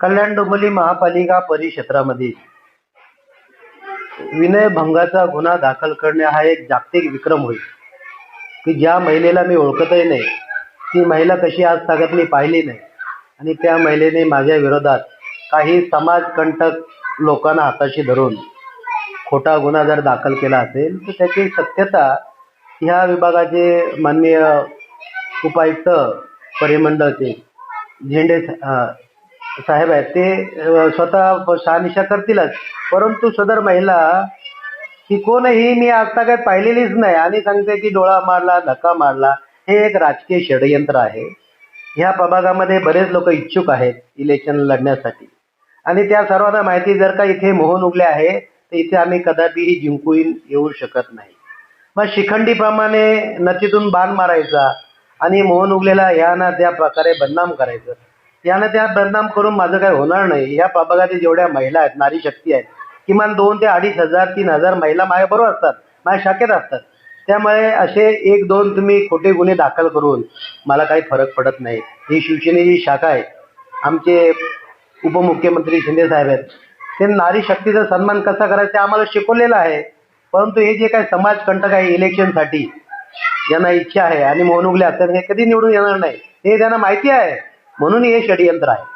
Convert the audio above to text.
कल्याण डोंबिवली महापालिका परिक्षेत्रामध्ये विनयभंगाचा गुन्हा दाखल करणे हा एक जागतिक विक्रम होईल की ज्या महिलेला मी ओळखतही नाही ती महिला कशी आज तागत मी पाहिली नाही आणि त्या महिलेने माझ्या विरोधात काही समाजकंटक लोकांना हाताशी धरून खोटा गुन्हा जर दाखल केला असेल तर त्याची सत्यता ह्या विभागाचे माननीय उपायुक्त परिमंडळचे झेंडे साहेब आहेत ते स्वतः शहानिशा करतीलच. परंतु सदर महिला ही कोणही मी आजतागत पाहिलेलीच नाही आणि सांगते की डोळा मारला धक्का मारला हे एक राजकीय षडयंत्र आहे. ह्या प्रभागामध्ये बरेच लोक इच्छुक आहेत इलेक्शन लढण्यासाठी. आणि त्या सर्वांना माहिती जर का इथे मोहन उगले आहे तर इथे आम्ही कदापिही जिंकून येऊ शकत नाही. मग शिखंडीप्रमाणे नचीतून बाण मारायचा आणि मोहन उगलेला ह्या त्या प्रकारे बदनाम करायचं. यानं त्या बदनाम करून माझं काही होणार नाही. या प्रभागातील जेवढ्या महिला आहेत नारी शक्ती आहेत किमान दोन ते अडीच हजार तीन हजार महिला माझ्याबरोबर असतात माझ्या शाखेत असतात. त्यामुळे असे एक दोन तुम्ही खोटे गुन्हे दाखल करून मला काही फरक पडत नाही. ही शिवसेनेची शाखा आहे. आमचे उपमुख्यमंत्री शिंदे साहेब आहेत. ते नारी शक्तीचा सन्मान कसा करायचा ते आम्हाला शिकवलेलं आहे. परंतु हे जे काही समाजकंटक आहे इलेक्शनसाठी यांना इच्छा आहे आणि मोहन असतात हे कधी निवडून येणार नाही. हे त्यांना माहिती आहे. म्हणून हे षडयंत्र आहे.